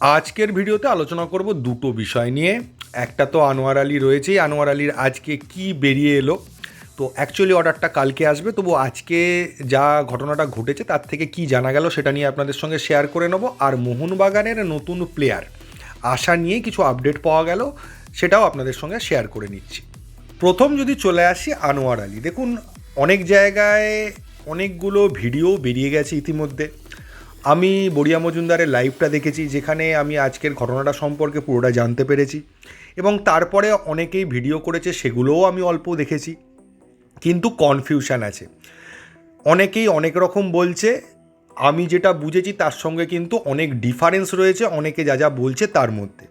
আজকের ভিডিওতে আলোচনা করব দুটো বিষয় নিয়ে। একটা তো আনোয়ার আলী রয়েছেই। আনোয়ার আলীর আজকে কি বেরিয়ে এলো? তো অ্যাকচুয়ালি অর্ডারটা কালকে আসবে। তবু আজকে যা ঘটনাটা ঘটেছে, তার থেকে কি জানা গেল সেটা নিয়ে আপনাদের সঙ্গে শেয়ার করে নেব। আর মোহনবাগানের নতুন প্লেয়ার আশা নিয়ে কিছু আপডেট পাওয়া গেল, সেটাও আপনাদের সঙ্গে শেয়ার করে নিচ্ছি। প্রথম যদি চলে আসি আনোয়ার আলী, দেখুন, অনেক জায়গায় অনেকগুলো ভিডিও বেরিয়ে গেছে ইতিমধ্যে। আমি বড়িয়া মজুমদারের লাইভটা দেখেছি, যেখানে আমি আজকের ঘটনাটা সম্পর্কে পুরোটা জানতে পেরেছি এবং তারপরে অনেকেই ভিডিও করেছে, সেগুলোও আমি অল্প দেখেছি। কিন্তু কনফিউশন আছে। অনেকেই অনেক রকম বলছে, আমি যেটা বুঝেছি তার সঙ্গে কিন্তু অনেক ডিফারেন্স রয়েছে, অনেকে যা যা বলছে তার মধ্যে।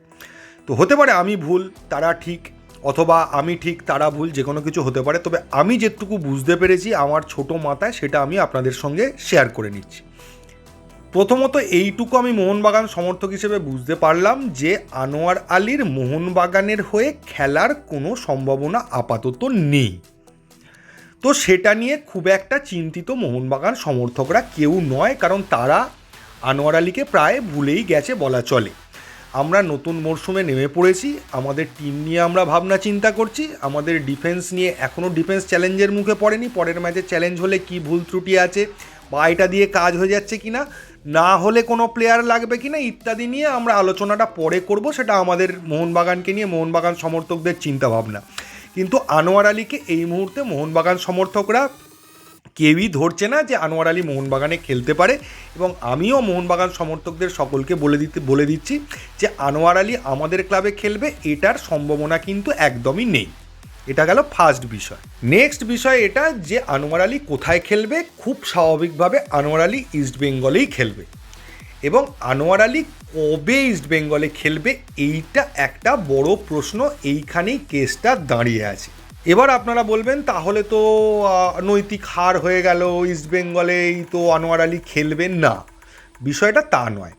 তো হতে পারে আমি ভুল, তারা ঠিক, অথবা আমি ঠিক, তারা ভুল, যে কোনো কিছু হতে পারে। তবে আমি যেটুকু বুঝতে পেরেছি, আমার ছোট মাথায় সেটা আমি আপনাদের সঙ্গে শেয়ার করে নিচ্ছি। প্রথমত এইটুকু আমি মোহনবাগান সমর্থক হিসেবে বুঝতে পারলাম যে আনোয়ার আলীর মোহনবাগানের হয়ে খেলার কোনো সম্ভাবনা আপাতত নেই। তো সেটা নিয়ে খুব একটা চিন্তিত মোহনবাগান সমর্থকরা কেউ নয়, কারণ তারা আনোয়ার আলীকে প্রায় ভুলেই গেছে বলা চলে। আমরা নতুন মরশুমে নেমে পড়েছি, আমাদের টিম নিয়ে আমরা ভাবনা চিন্তা করছি, আমাদের ডিফেন্স নিয়ে এখনও ডিফেন্স চ্যালেঞ্জের মুখে পড়েনি, পরের ম্যাচে চ্যালেঞ্জ হলে কি ভুল ত্রুটি আছে বা এটা দিয়ে কাজ হয়ে যাচ্ছে কি না না হলে কোনো প্লেয়ার লাগবে কি না ইত্যাদি নিয়ে আমরা আলোচনাটা পরে করব, সেটা আমাদের মোহনবাগানকে নিয়ে, মোহনবাগান সমর্থকদের চিন্তাভাবনা। কিন্তু আনোয়ার আলীকে এই মুহূর্তে মোহনবাগান সমর্থকরা কেউই ধরছে না যে আনোয়ার আলী মোহনবাগানে খেলতে পারে, এবং আমিও মোহনবাগান সমর্থকদের সকলকে বলে দিতে, বলে দিচ্ছি যে আনোয়ার আলী আমাদের ক্লাবে খেলবে, এটার সম্ভাবনা কিন্তু একদমই নেই। এটা গেল ফার্স্ট বিষয়। নেক্সট বিষয় এটা যে আনোয়ার আলী কোথায় খেলবে, খুব স্বাভাবিকভাবে আনোয়ার আলী ইস্ট বেঙ্গলেই খেলবে। এবং আনোয়ার আলী কবে ইস্ট বেঙ্গলে খেলবে, এইটা একটা বড় প্রশ্ন, এইখানেই কেসটা দাঁড়িয়ে আছে। এবার আপনারা বলবেন, তাহলে তো নৈতিক হার হয়ে গেল ইস্ট বেঙ্গলেই তো আনোয়ার আলী খেলবেন না। বিষয়টা তা নয়।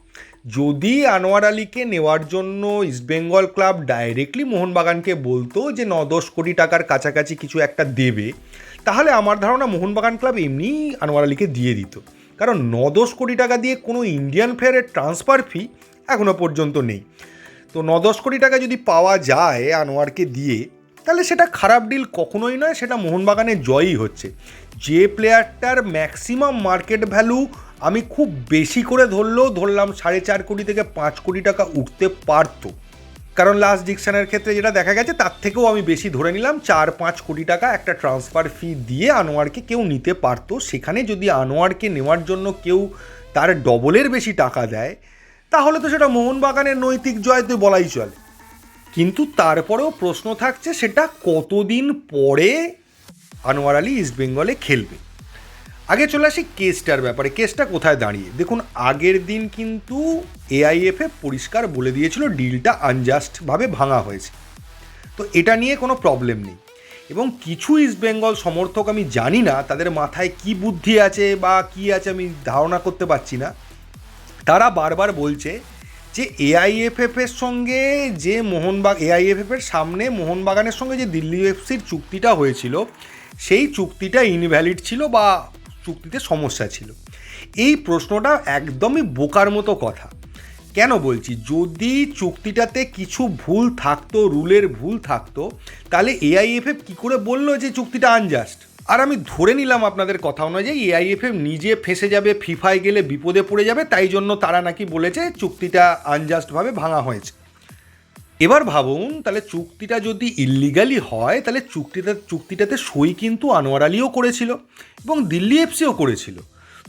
যদি আনোয়ার আলীকে নেওয়ার জন্য ইস্টবেঙ্গল ক্লাব ডাইরেক্টলি মোহনবাগানকে বলতো যে ন দশ কোটি টাকার কাছাকাছি কিছু একটা দেবে, তাহলে আমার ধারণা মোহনবাগান ক্লাব এমনিই আনোয়ার আলীকে দিয়ে দিত। কারণ ন দশ কোটি টাকা দিয়ে কোনো ইন্ডিয়ান প্লেয়ারের ট্রান্সফার ফি এখনও পর্যন্ত নেই। তো ন দশ কোটি টাকা যদি পাওয়া যায় আনোয়ারকে দিয়ে, তাহলে সেটা খারাপ ডিল কখনোই নয়, সেটা মোহনবাগানের জয়ই হচ্ছে। যে প্লেয়ারটার ম্যাক্সিমাম মার্কেট ভ্যালু আমি খুব বেশি করে ধরলেও ধরলাম সাড়ে চার কোটি থেকে পাঁচ কোটি টাকা উঠতে পারতো। কারণ লাস্ট ডিকশানের ক্ষেত্রে যেটা দেখা গেছে, তার থেকেও আমি বেশি ধরে নিলাম, চার পাঁচ কোটি টাকা একটা ট্রান্সফার ফি দিয়ে আনোয়ারকে কেউ নিতে পারতো। সেখানে যদি আনোয়ারকে নেওয়ার জন্য কেউ তার ডবলের বেশি টাকা দেয়, তাহলে তো সেটা মোহনবাগানের নৈতিক জয় তো বলাই চলে। কিন্তু তারপরেও প্রশ্ন থাকছে, সেটা কতদিন পরে আনোয়ার আলী ইস্টবেঙ্গলে খেলবে? আগে চলে আসি কেসটার ব্যাপারে। কেসটা কোথায় দাঁড়িয়ে? দেখুন, আগের দিন কিন্তু এআইএফএ পরিষ্কার বলে দিয়েছিল, ডিলটা আনজাস্টভাবে ভাঙা হয়েছে। তো এটা নিয়ে কোনো প্রবলেম নেই। এবং কিছু ইস্টবেঙ্গল সমর্থক আমি জানি না, তাদের মাথায় কি বুদ্ধি আছে বা কি আছে আমি ধারণা করতে পারছি না। তারা বারবার বলছে যে এআইএফএফ এর সঙ্গে যে মোহনবাগ এআইএফএফ এর সামনে মোহনবাগানের সঙ্গে যে দিল্লি এফসির চুক্তিটা হয়েছিল, সেই চুক্তিটা ইনভ্যালিড ছিল বা চুক্তিতে সমস্যা ছিল। এই প্রশ্নটা একদমই বোকার মতো কথা। কেন বলছি? যদি চুক্তিটাতে কিছু ভুল থাকতো, রুলের ভুল থাকতো, তাহলে এআইএফএফ কী করে বলল যে চুক্তিটা আনজাস্ট আর আমি ধরে নিলাম আপনাদের কথা অনুযায়ী এআইএফএফ নিজে ফেসে যাবে ফিফায় গেলে বিপদে পড়ে যাবে, তাই জন্য তারা নাকি বলেছে চুক্তিটা আনজাস্টভাবে ভাঙা হয়েছে। এবার ভাবুন, তাহলে চুক্তিটা যদি ইলিগালি হয়, তাহলে চুক্তিটা, চুক্তিটাতে সই কিন্তু আনোয়ার আলীও করেছিল এবং দিল্লি এফসিও করেছিল।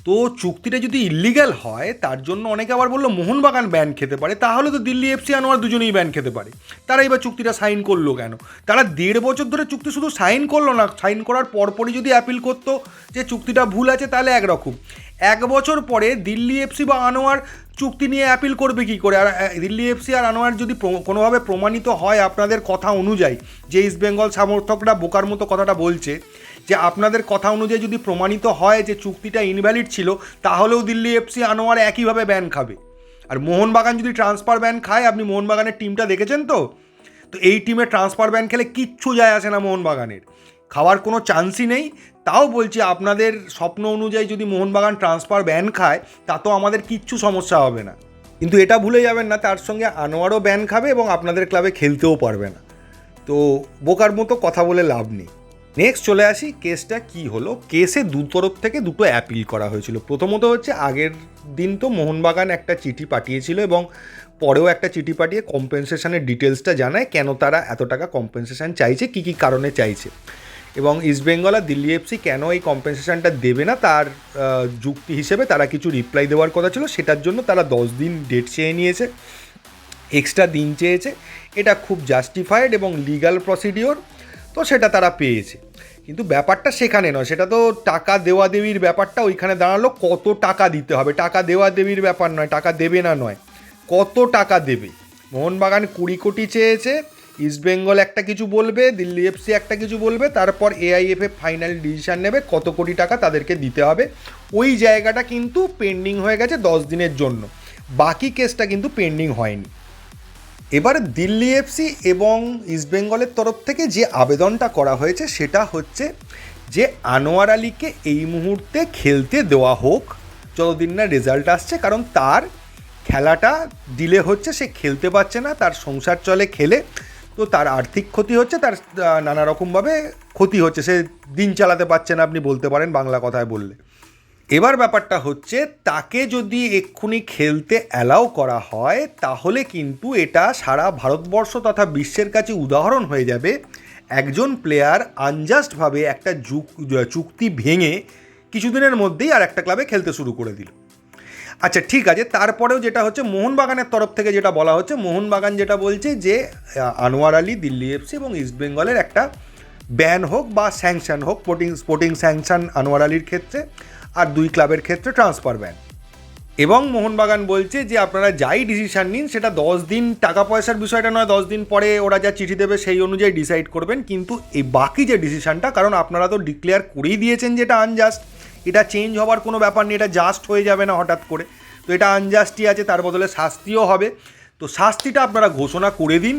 তো চুক্তিটা যদি ইল্লিগাল হয়, তার জন্য অনেকে আবার বলল মোহনবাগান ব্যান খেতে পারে। তাহলে তো দিল্লি এফসি আনোয়ার দুজনেই ব্যান খেতে পারে। তারা এবার চুক্তিটা সাইন করল কেন? তারা দেড় বছর ধরে চুক্তি শুধু সাইন করল না সাইন করার পরপরই যদি অ্যাপিল করতো যে চুক্তিটা ভুল আছে, তাহলে একরকম। এক বছর পরে দিল্লি এফসি বা আনোয়ার চুক্তি নিয়ে অ্যাপিল করবে কি করে? আর দিল্লি এফসি আর আনোয়ার যদি কোনোভাবে প্রমাণিত হয় আপনাদের কথা অনুযায়ী, যে ইস্ট বেঙ্গল সমর্থকরা বোকার মতো কথাটা বলছে যে আপনাদের কথা অনুযায়ী যদি প্রমাণিত হয় যে চুক্তিটা ইনভ্যালিড ছিল, তাহলেও দিল্লি এফসি আনোয়ার একইভাবে ব্যান খাবে। আর মোহনবাগান যদি ট্রান্সফার ব্যান খায়, আপনি মোহনবাগানের টিমটা দেখেছেন তো? তো এই টিমে ট্রান্সফার ব্যান খেলে কিচ্ছু যায় আসে না মোহনবাগানের। খাওয়ার কোনো চান্সই নেই। তাও বলছি, আপনাদের স্বপ্ন অনুযায়ী যদি মোহনবাগান ট্রান্সফার ব্যান খায়, তা তো আমাদের কিচ্ছু সমস্যা হবে না। কিন্তু এটা ভুলে যাবেন না, তার সঙ্গে আনোয়ারও ব্যান খাবে এবং আপনাদের ক্লাবে খেলতেও পারবে না। তো বোকার মতো কথা বলে লাভ নেই। নেক্সট চলে আসি কেসটা কি হলো? কেসে দু তরফ থেকে দুটো অ্যাপিল করা হয়েছিল। প্রথমত হচ্ছে, আগের দিন তো মোহনবাগান একটা চিঠি পাঠিয়েছিল এবং পরেও একটা চিঠি পাঠিয়ে কম্পেনসেশনের ডিটেলসটা জানায় কেন তারা এত টাকা কম্পেনসেশন চাইছে, কী কী কারণে চাইছে। এবং ইস্টবেঙ্গল আর দিল্লি এফসি কেন এই কম্পেনসেশনটা দেবে না, তার যুক্তি হিসেবে তারা কিছু রিপ্লাই দেওয়ার কথা ছিল, সেটার জন্য তারা দশ দিন ডেট চেয়ে নিয়েছে এক্সট্রা দিন চেয়েছে। এটা খুব জাস্টিফাইড এবং লিগ্যাল প্রসিডিওর তো সেটা তারা পেয়েছে। কিন্তু ব্যাপারটা সেখানে নয়, সেটা তো টাকা দেওয়া দেবীর ব্যাপারটা ওইখানে দাঁড়াল, কত টাকা দিতে হবে? টাকা দেওয়া দেবীর ব্যাপার নয়, টাকা দেবে না নয়, কত টাকা দেবে? মোহনবাগান কুড়ি কোটি চেয়েছে ইস্টবেঙ্গল একটা কিছু বলবে, দিল্লি এফসি একটা কিছু বলবে, তারপর এআইএফএ ফাইনাল ডিসিশন নেবে, কত কোটি টাকা তাদেরকে দিতে হবে। ওই জায়গাটা কিন্তু পেন্ডিং হয়ে গেছে দশ দিনের জন্য। বাকি কেসটা কিন্তু পেন্ডিং হয়নি। এবার দিল্লি এফসি এবং ইস্টবেঙ্গলের তরফ থেকে যে আবেদনটা করা হয়েছে সেটা হচ্ছে যে আনোয়ার আলীকে এই মুহূর্তে খেলতে দেওয়া হোক। যতদিন না রেজাল্ট আসছে, কারণ তার খেলাটা ডিলে হচ্ছে, সে খেলতে পারছে না, তার সংসার চলে খেলে, তো তার আর্থিক ক্ষতি হচ্ছে, তার নানা রকমভাবে ক্ষতি হচ্ছে। সে দিন চালাতে পারছে না, আপনি বলতে পারেন বাংলা কথায় বললে। এবার ব্যাপারটা হচ্ছে, তাকে যদি এক্ষুনি খেলতে অ্যালাউ করা হয়, তাহলে কিন্তু এটা সারা ভারতবর্ষ তথা বিশ্বের কাছে উদাহরণ হয়ে যাবে। একজন প্লেয়ার আনজাস্টভাবে একটা চুক্তি ভেঙে কিছুদিনের মধ্যেই আর একটা ক্লাবে খেলতে শুরু করে দিল। আচ্ছা ঠিক আছে, তারপরেও যেটা হচ্ছে, মোহনবাগানের তরফ থেকে যেটা বলা হচ্ছে, মোহনবাগান যেটা বলছে যে আনোয়ার আলী দিল্লি এফসি এবং ইস্টবেঙ্গলের একটা ব্যান হোক বা স্যাংশন হোক স্পোর্টিং স্পোর্টিং স্যাংশন আনোয়ার আলীর ক্ষেত্রে। আর দুই ক্লাবের ক্ষেত্রে ট্রান্সফার ব্যান এবং মোহনবাগান বলছে যে আপনারা যাই ডিসিশন নিন, সেটা দশ দিন টাকা পয়সার বিষয়টা নয়, দশ দিন পরে ওরা যা চিঠি দেবে সেই অনুযায়ী ডিসাইড করবেন। কিন্তু এই বাকি যে ডিসিশনটা কারণ আপনারা তো ডিক্লেয়ার করেই দিয়েছেন যেটা আনজাস্ট এটা চেঞ্জ হওয়ার কোনো ব্যাপার নেই, এটা জাস্ট হয়ে যাবে না হঠাৎ করে। তো এটা আনজাস্টই আছে, তার বদলে শাস্তিও হবে। তো শাস্তিটা আপনারা ঘোষণা করে দিন।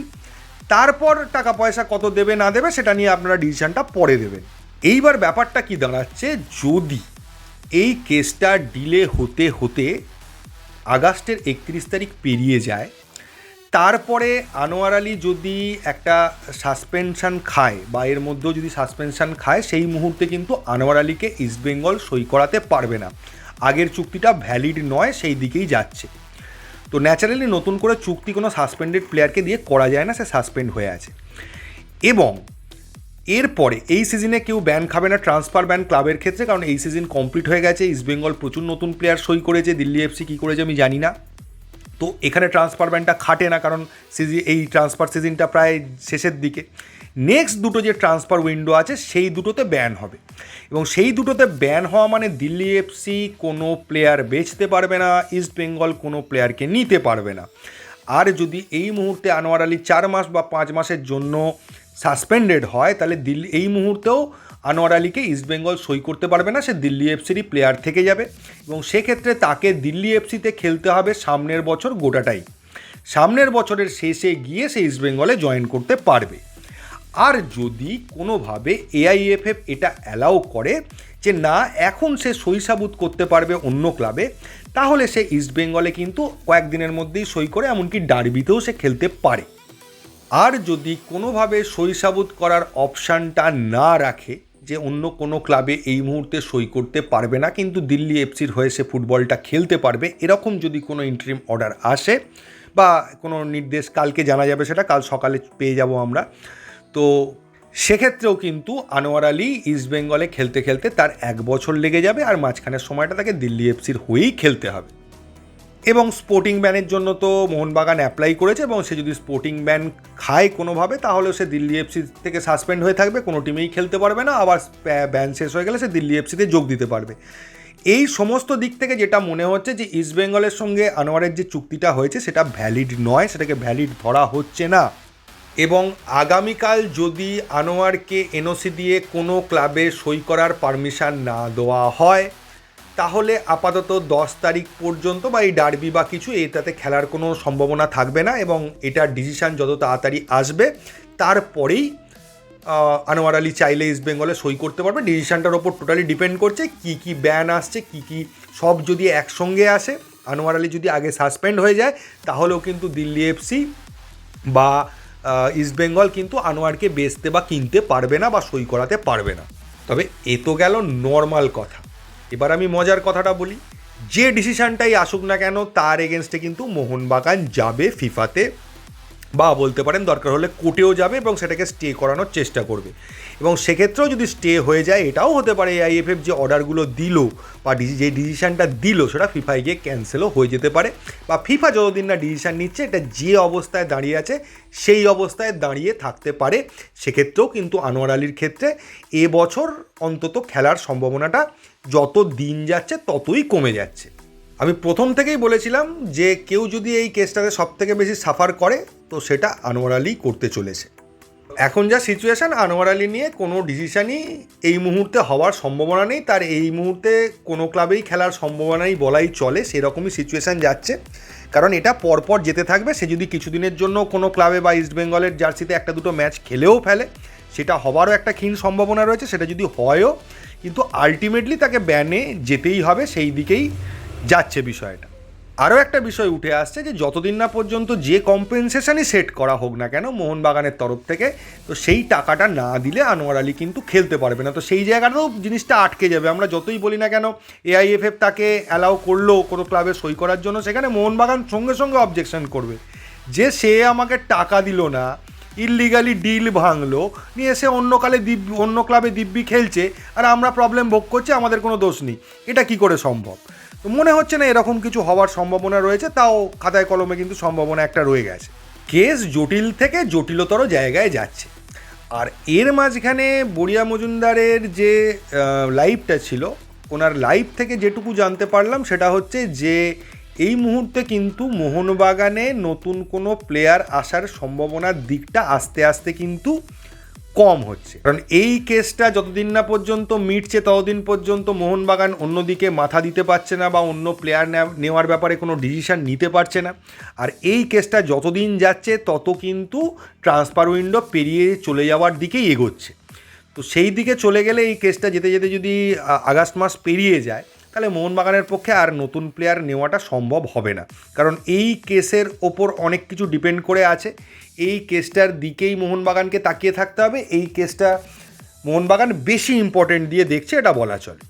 তারপর টাকা পয়সা কত দেবে না দেবে, সেটা নিয়ে আপনারা ডিসিশনটা পরে দেবেন। এইবার ব্যাপারটা কি দাঁড়াচ্ছে, যদি এই কেসটা ডিলে হতে হতে আগস্টের একত্রিশ তারিখ পেরিয়ে যায়। তারপরে আনোয়ার আলী যদি একটা সাসপেনশান খায় বা এর মধ্যেও যদি সাসপেনশান খায়, সেই মুহূর্তে কিন্তু আনোয়ার আলীকে ইস্টবেঙ্গল সই করাতে পারবে না। আগের চুক্তিটা ভ্যালিড নয়, সেই দিকেই যাচ্ছে। তো ন্যাচারালি নতুন করে চুক্তি কোনো সাসপেন্ডেড প্লেয়ারকে দিয়ে করা যায় না, সে সাসপেন্ড হয়ে আছে। এবং এরপরে, এই সিজনে কেউ ব্যান খাবে না ট্রান্সফার ব্যান ক্লাবের ক্ষেত্রে, কারণ এই সিজন কমপ্লিট হয়ে গেছে। ইস্টবেঙ্গল প্রচুর নতুন প্লেয়ার সই করেছে দিল্লি এফসি কী করেছে আমি জানি না। তো এখানে ট্রান্সফার ব্যানটা খাটে না, কারণ সিজি এই ট্রান্সফার সিজনটা প্রায় শেষের দিকে। নেক্সট দুটো যে ট্রান্সফার উইন্ডো আছে, সেই দুটোতে ব্যান হবে। এবং সেই দুটোতে ব্যান হওয়া মানে দিল্লি এফসি কোনো প্লেয়ার বেচতে পারবে না ইস্ট বেঙ্গল কোনো প্লেয়ারকে নিতে পারবে না। আর যদি এই মুহূর্তে আনোয়ার আলী চার মাস বা পাঁচ মাসের জন্য সাসপেন্ডেড হয়, তাহলে দিল্লি, এই মুহূর্তেও আনোয়ার আলীকে ইস্টবেঙ্গল সই করতে পারবে না, সে দিল্লি এফসিরই প্লেয়ার থেকে যাবে এবং সেক্ষেত্রে তাকে দিল্লি এফসিতে খেলতে হবে সামনের বছর গোটাটাই। সামনের বছরের শেষে গিয়ে সে ইস্টবেঙ্গলে জয়েন করতে পারবে। আর যদি কোনোভাবে এআইএফএফ এটা অ্যালাউ করে যে না, এখন সে সই সাবুত করতে পারবে অন্য ক্লাবে তাহলে সে ইস্টবেঙ্গলে কিন্তু কয়েকদিনের মধ্যেই সই করে, এমনকি ডার্বিতেও সে খেলতে পারে। আর যদি কোনোভাবে সই সাবুত করার অপশানটা না রাখে যে অন্য কোনো ক্লাবে এই মুহূর্তে সই করতে পারবে না, কিন্তু দিল্লি এফসির হয়ে সে ফুটবলটা খেলতে পারবে, এরকম যদি কোনো ইন্টারিম অর্ডার আসে বা কোনো নির্দেশ কালকে জানা যাবে সেটা, কাল সকালে পেয়ে যাব আমরা। তো সেক্ষেত্রেও কিন্তু আনোয়ার আলী ইস্টবেঙ্গলে খেলতে খেলতে তার এক বছর লেগে যাবে, আর মাঝখানের সময়টা তাকে দিল্লি এফসির হয়েই খেলতে হবে। এবং স্পোর্টিং ব্যানের জন্য তো মোহনবাগান অ্যাপ্লাই করেছে এবং সে যদি স্পোর্টিং ব্যান খায় কোনোভাবে, তাহলে সে দিল্লি এফসি থেকে সাসপেন্ড হয়ে থাকবে, কোনো টিমেই খেলতে পারবে না, আবার ব্যান শেষ হয়ে গেলে সে দিল্লি এফসিতে যোগ দিতে পারবে। এই সমস্ত দিক থেকে যেটা মনে হচ্ছে যে ইস্টবেঙ্গলের সঙ্গে আনোয়ারের যে চুক্তিটা হয়েছে, সেটা ভ্যালিড নয়, সেটাকে ভ্যালিড ধরা হচ্ছে না। এবং আগামীকাল যদি আনোয়ারকে এনওসি দিয়ে কোনো ক্লাবে সই করার পারমিশন না দেওয়া হয় তাহলে আপাতত দশ তারিখ পর্যন্ত বা এই ডার্বি বা কিছু, এটাতে খেলার কোনো সম্ভাবনা থাকবে না এবং এটার ডিসিশান যত তাড়াতাড়ি আসবে, তারপরেই আনোয়ার আলী চাইলে ইস্ট বেঙ্গলে সই করতে পারবে। ডিসিশানটার ওপর টোটালি ডিপেন্ড করছে কি কি ব্যান আসছে, কি কি সব যদি একসঙ্গে আসে, আনোয়ার আলী যদি আগে সাসপেন্ড হয়ে যায়, তাহলেও কিন্তু দিল্লি এফসি বা ইস্টবেঙ্গল কিন্তু আনোয়ারকে বেচতে বা কিনতে পারবে না বা সই করাতে পারবে না। তবে এ তো গেল নর্মাল কথা। এবার আমি মজার কথাটা বলি, যে ডিসিশানটাই আসুক না কেন, তার এগেনস্টে কিন্তু মোহনবাগান যাবে ফিফাতে বা বলতে পারেন দরকার হলে কোর্টেও যাবে এবং সেটাকে স্টে করানোর চেষ্টা করবে। এবং সেক্ষেত্রেও যদি স্টে হয়ে যায়, এটাও হতে পারে আইএফএফ যে অর্ডারগুলো দিল বা যে ডিসিশানটা দিল, সেটা ফিফায় গিয়ে ক্যান্সেলও হয়ে যেতে পারে। বা ফিফা যতদিন না ডিসিশান নিচ্ছে, এটা যে অবস্থায় দাঁড়িয়ে আছে, সেই অবস্থায় দাঁড়িয়ে থাকতে পারে। সেক্ষেত্রেও কিন্তু আনোয়ার আলীর ক্ষেত্রে এবছর অন্তত খেলার সম্ভাবনাটা যত দিন যাচ্ছে, ততই কমে যাচ্ছে। আমি প্রথম থেকেই বলেছিলাম যে, কেউ যদি এই কেসটাতে সব থেকে বেশি সাফার করে, তো সেটা আনোয়ার আলী করতে চলেছে। এখন যা সিচুয়েশান আনোয়ার আলী নিয়ে কোনো ডিসিশানই এই মুহূর্তে হওয়ার সম্ভাবনা নেই। তার এই মুহূর্তে কোনো ক্লাবেই খেলার সম্ভাবনাই বলাই চলে, সেরকমই সিচুয়েশান যাচ্ছে। কারণ এটা পরপর যেতে থাকবে। সে যদি কিছুদিনের জন্য কোনো ক্লাবে বা ইস্টবেঙ্গলের জার্সিতে একটা দুটো ম্যাচ খেলেও ফেলে, সেটা হবারও একটা ক্ষীণ সম্ভাবনা রয়েছে। সেটা যদি হয়ও কিন্তু আলটিমেটলি তাকে ব্যানে যেতেই হবে, সেই দিকেই যাচ্ছে বিষয়টা। আরও একটা বিষয় উঠে আসছে যে যতদিন না পর্যন্ত যে কম্পেনসেশনই সেট করা হোক না কেন, মোহনবাগানের তরফ থেকে, তো সেই টাকাটা না দিলে আনোয়ার আলী কিন্তু খেলতে পারবে না। তো সেই জায়গাটাও জিনিসটা আটকে যাবে। আমরা যতই বলি না কেন এআইএফএফ তাকে অ্যালাউ করল কোনো ক্লাবে সই করার জন্য, সেখানে মোহনবাগান সঙ্গে সঙ্গে অবজেকশন করবে। যে সে আমাকে টাকা দিল না ইললিগালি ডিল ভাঙলো, নিয়ে এসে অন্য কালে দিব্য, অন্য ক্লাবে দিব্যি খেলছে, আর আমরা প্রবলেম ভোগ করছি, আমাদের কোনো দোষ নেই। এটা কি করে সম্ভব? তো মনে হচ্ছে না এরকম কিছু হওয়ার সম্ভাবনা রয়েছে, তাও খাতায় কলমে কিন্তু সম্ভাবনা একটা রয়ে গেছে। কেস জটিল থেকে জটিলতর জায়গায় যাচ্ছে। আর এর মাঝখানে বড়িয়া মজুমদারের যে লাইভটা ছিল, ওনার লাইভ থেকে যেটুকু জানতে পারলাম, সেটা হচ্ছে যে এই মুহূর্তে কিন্তু মোহনবাগানে নতুন কোনো প্লেয়ার আসার সম্ভাবনার দিকটা আস্তে আস্তে কিন্তু কম হচ্ছে। কারণ এই কেসটা যতদিন না পর্যন্ত মিটছে, ততদিন পর্যন্ত মোহনবাগান অন্যদিকে মাথা দিতে পারছে না বা অন্য প্লেয়ার নেওয়ার ব্যাপারে কোনো ডিসিশান নিতে পারছে না। আর এই কেসটা যতদিন যাচ্ছে, তত কিন্তু ট্রান্সফার উইন্ডো পেরিয়ে চলে যাওয়ার দিকেই এগোচ্ছে। তো সেই দিকে চলে গেলে এই কেসটা যেতে যেতে যদি আগস্ট মাস পেরিয়ে যায় তাহলে মোহনবাগানের পক্ষে আর নতুন প্লেয়ার নেওয়াটা সম্ভব হবে না। কারণ এই কেসের ওপর অনেক কিছু ডিপেন্ড করে আছে। এই কেসটার দিকেই মোহনবাগানকে তাকিয়ে থাকতে হবে। এই কেসটা মোহনবাগান বেশি ইম্পর্টেন্ট দিয়ে দেখছে, এটা বলা চলে।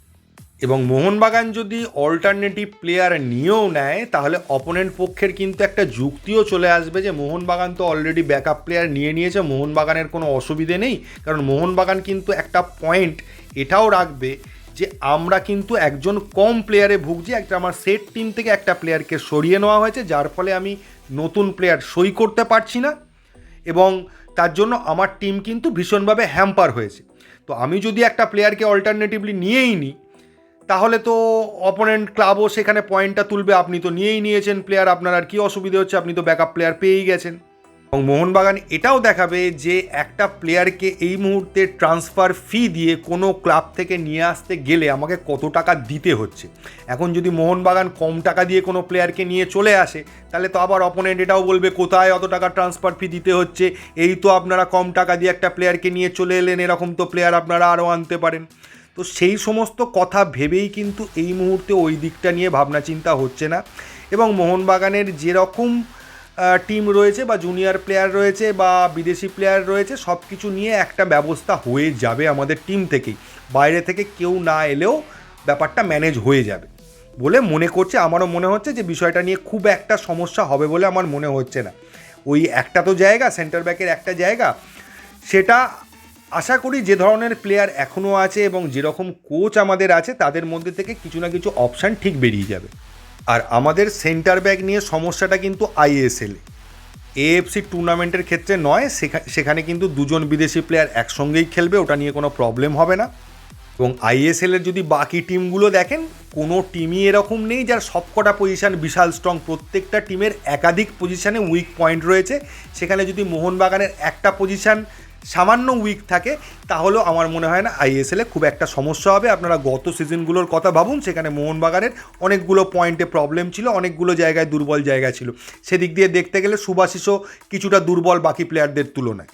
এবং মোহনবাগান যদি অল্টারনেটিভ প্লেয়ার নিয়েও নেয়, তাহলে অপোনেন্ট পক্ষের কিন্তু একটা যুক্তিও চলে আসবে যে, মোহনবাগান তো অলরেডি ব্যাকআপ প্লেয়ার নিয়ে নিয়েছে, মোহনবাগানের কোনো অসুবিধে নেই। কারণ মোহনবাগান কিন্তু একটা পয়েন্ট এটাও রাখবে যে আমরা কিন্তু একজন কম প্লেয়ারে ভুগছি। একটা আমার সেট টিম থেকে একটা প্লেয়ারকে সরিয়ে নেওয়া হয়েছে, যার ফলে আমি নতুন প্লেয়ার সই করতে পারছি না এবং তার জন্য আমার টিম কিন্তু ভীষণভাবে হ্যাম্পার হয়েছে। তো আমি যদি একটা প্লেয়ারকে অল্টারনেটিভলি নিয়েই নিই তাহলে তো অপোনেন্ট ক্লাবও সেখানে পয়েন্টটা তুলবে। আপনি তো নিয়েই নিয়েছেন প্লেয়ার আপনার আর কী অসুবিধে হচ্ছে? আপনি তো ব্যাকআপ প্লেয়ার পেয়েই গেছেন। এবং মোহনবাগান এটাও দেখাবে যে একটা প্লেয়ারকে এই মুহূর্তে ট্রান্সফার ফি দিয়ে কোনো ক্লাব থেকে নিয়ে আসতে গেলে আমাকে কত টাকা দিতে হচ্ছে। এখন যদি মোহনবাগান কম টাকা দিয়ে কোনো প্লেয়ারকে নিয়ে চলে আসে, তাহলে তো আবার অপোনেন্ট এটাও বলবে, কোথায় অত টাকা ট্রান্সফার ফি দিতে হচ্ছে? এই তো আপনারা কম টাকা দিয়ে একটা প্লেয়ারকে নিয়ে চলে এলেন, এরকম তো প্লেয়ার আপনারা আরও আনতে পারেন। তো সেই সমস্ত কথা ভেবেই কিন্তু এই মুহূর্তে ওই দিকটা নিয়ে ভাবনা চিন্তা হচ্ছে না। এবং মোহনবাগানের যেরকম টিম রয়েছে বা জুনিয়র প্লেয়ার রয়েছে বা বিদেশি প্লেয়ার রয়েছে সব কিছু নিয়ে একটা ব্যবস্থা হয়ে যাবে আমাদের টিম থেকেই। বাইরে থেকে কেউ না এলেও ব্যাপারটা ম্যানেজ হয়ে যাবে বলে মনে করছে। আমারও মনে হচ্ছে যে বিষয়টা নিয়ে খুব একটা সমস্যা হবে বলে আমার মনে হচ্ছে না। ওই একটা তো জায়গা সেন্টার ব্যাকের একটা জায়গা, সেটা আশা করি যে ধরনের প্লেয়ার এখনও আছে এবং যেরকম কোচ আমাদের আছে, তাদের মধ্যে থেকে কিছু না কিছু অপশান ঠিক বেরিয়ে যাবে। আর আমাদের সেন্টার ব্যাক নিয়ে সমস্যাটা কিন্তু আইএসএল এএফসি টুর্নামেন্টের ক্ষেত্রে নয় সেখানে কিন্তু দুজন বিদেশি প্লেয়ার একসঙ্গেই খেলবে, ওটা নিয়ে কোনো প্রবলেম হবে না। এবং আইএসএলের যদি বাকি টিমগুলো দেখেন, কোনো টিমই এরকম নেই যার সবকটা পজিশান বিশাল স্ট্রং প্রত্যেকটা টিমের একাধিক পজিশানে উইক পয়েন্ট রয়েছে। সেখানে যদি মোহনবাগানের একটা পজিশান সামান্য উইক থাকে, তাহলেও আমার মনে হয় না আইএসএলে খুব একটা সমস্যা হবে। আপনারা গত সিজনগুলোর কথা ভাবুন, সেখানে মোহনবাগানের অনেকগুলো পয়েন্টে প্রবলেম ছিল, অনেকগুলো জায়গায় দুর্বল জায়গা ছিল। সেদিক দিয়ে দেখতে গেলে সুভাশিসও কিছুটা দুর্বল বাকি প্লেয়ারদের তুলনায়।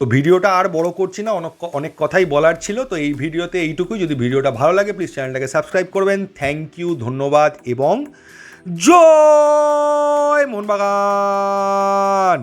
তো ভিডিওটা আর বড় করছি না, অনেক অনেক কথাই বলার ছিল, তো এই ভিডিওতে এইটুকুই। যদি ভিডিওটা ভালো লাগে প্লিজ চ্যানেলটাকে সাবস্ক্রাইব করবেন। থ্যাংক ইউ ধন্যবাদ এবং জয় মোহনবাগান!